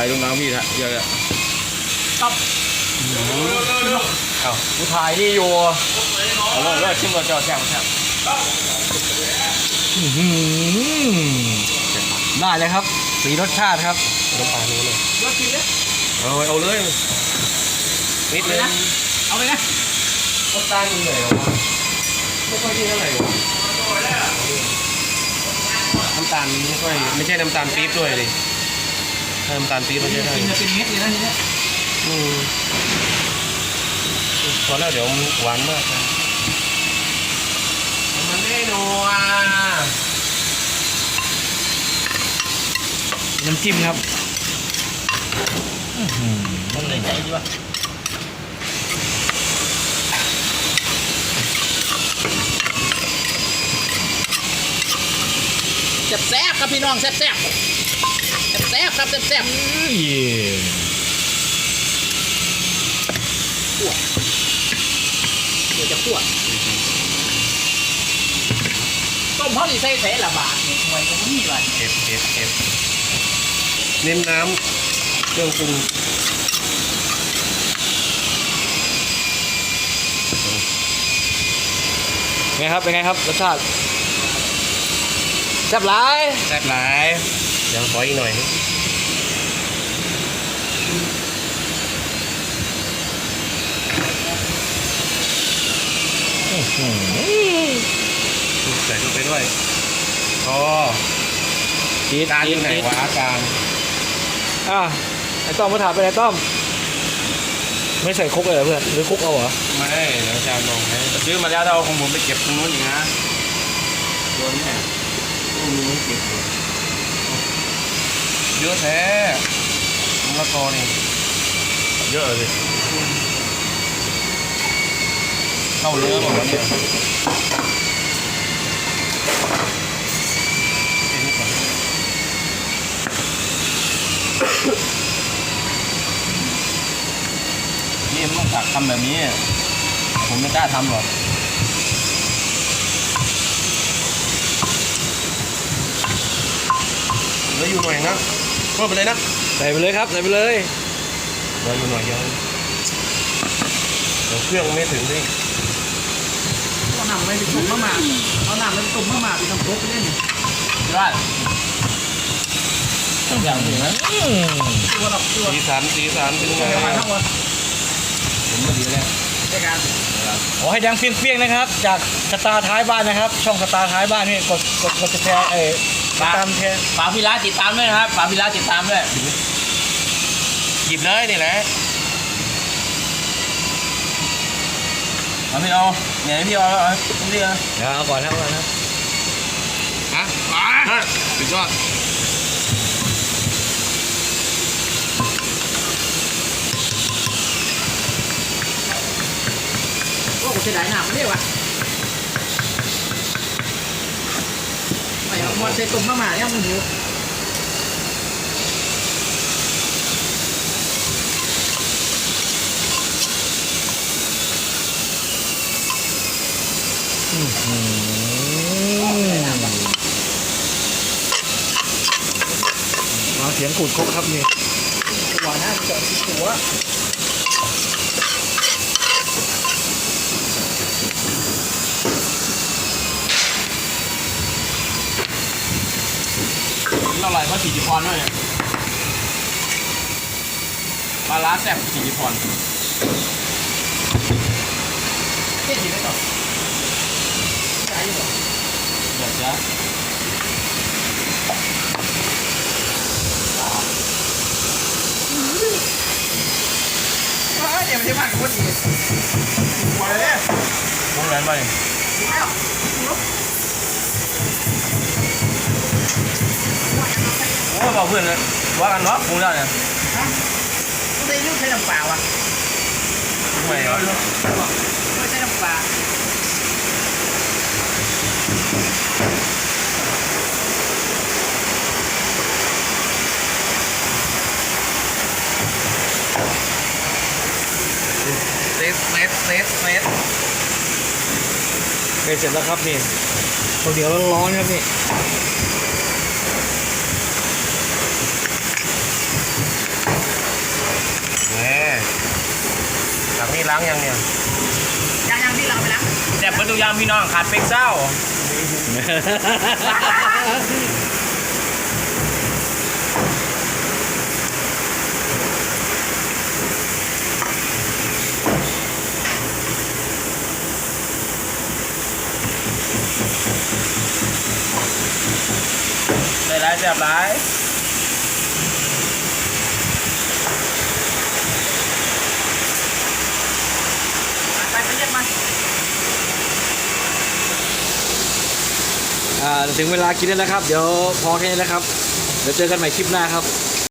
ถ่ายลงน้ำพี่ฮะเยอะเลยตับเอาผู้ถ่ายนี่อยู่เอาเลยเลยชิมก่อนเจ้าแซ่บแซ่บอื้อหือได้เลยครับ สีรสชาติครับน้ำปลานี้เลยรสดีเลยเอาเอาเลยนิดนึงเอาไปนะน้ำตาลมีหน่อยวะไม่ค่อยดีเท่าไหร่วะน้ำตาลไม่ค่อยไม่ใช่น้ำตาลปี๊บด้วยดิ ถ้าน้ำตาลปี๊บไม่ใช่ได้กินจะเป็นเม็ดเลยนะทีเนี้ยอืมพอแล้วเดี๋ยวมันหวานมากนะมันไม่นัวน้ำจิ้มครับมันเลยใจดีวะแซ่บๆครับพี่น้องแซ่บๆแซ่บๆครับแซ่บๆขั่วเดี๋ยวจะขั่วต้มเขาดีใส่ใส่ละบาทเนี่ยไว้ตรงนี้เลยเก็บเก็บเก็บเน้นน้ำเครื่องปรุงไงครับเป็นไงครับรสชาติแซ่บหลายแซ่บหลายเดี๋ยวขออีกหน่อย ใส่ลงไปด้วยพอจี๊ดจานอจี๊ดยู่ไหนจี๊ดวะจานอะไอ้ต้อมมาถามไปไหนต้อม ไม่ใส่ครกเลยเหรอเพื่อนหรือครกเอาเหรอไม่ได้เดี๋ยวจานลองให้ซื้อมาแล้วเราเอาของผมไปเก็บตรงนู้นอีกนะโดนแน่ตู้นี้ไม่เก็บเลยเยอะแท้มะละกอนี่เยอะเลย เข้าเนื้อหมดแล้วเนี่ยเอ็นนี่ก่อนนี่มันต้องตักทำแบบนี้ ผมไม่กล้าทำหรอกเหลืออยู่หน่อยนะเพิ่มไปเลยนะใส่ไปเลยครับใส่ไปเลยเหลืออยู่หน่อยเดียวเดี๋ยวเครื่องไม่ถึงนี่เอา หนังไปตุ่มมะหมาเอาหนังไปตุ่มมะหมาไปทำครกไปเล่นได้อย่างนี้นะตัวดอกตัวสีสันสีสันเป็นไงมาทั้งวันผมก็ดีแล้วในการขอให้ดังเปรี้ยงๆนะครับ จากสตาร์ท้ายบ้านนะครับ ช่องสตาร์ท้ายบ้านนี่กดกดกดแชร์เอ้ติดตามแชร์ฝากพี่ร้านติดตามด้วยนะครับฝากพี่ร้านติดตามด้วยหยิบเลยนี่แหละ เอาพี่เอาเนี่ยพี่เอาเอาพี่เอาเดี๋ยวเอาก่อนครับก่อนนะฮะฮะสุดยอดโอ้กูเสียดายหนักมันเรียกว่าไม่เอาหมดใส่ตุ่มมะหมาเนี่ยมึงดู มาเสียงขูดครกครับนี่หวานนะเจาะหัวเท่าไหร่ว่าสี่สิพรด้วยปลาร้าแซ่บสี่สิพรเจ๊ดีไหมต่อใช่หรอ เดี๋ยวจะ เดี๋ยวมันจะผ่านคนดีมาเลยพวกนั้นไปโอ้บอกเพื่อนเลยว่ากันเนาะคงได้เนี่ยไม่ใช่ลูกใช้น้ำเปล่าอะไม่เหรอไม่ใช่น้ำปลา สเสเสร็จแล้วครับนี่ตัเดี๋ยวร้อนๆครับนี่นี่หลังนี้ล้างยังเนี่ยยังยังพี่เราไปแล้วแดบประตูยางพี่น้องขาดเป็กเศร้า แซ่บหลายไปไปเรียกมันอ่าถึงเวลากินแล้วนะครับ เดี๋ยวพอแค่นี้นะครับ เดี๋ยวเจอกันใหม่คลิปหน้าครับ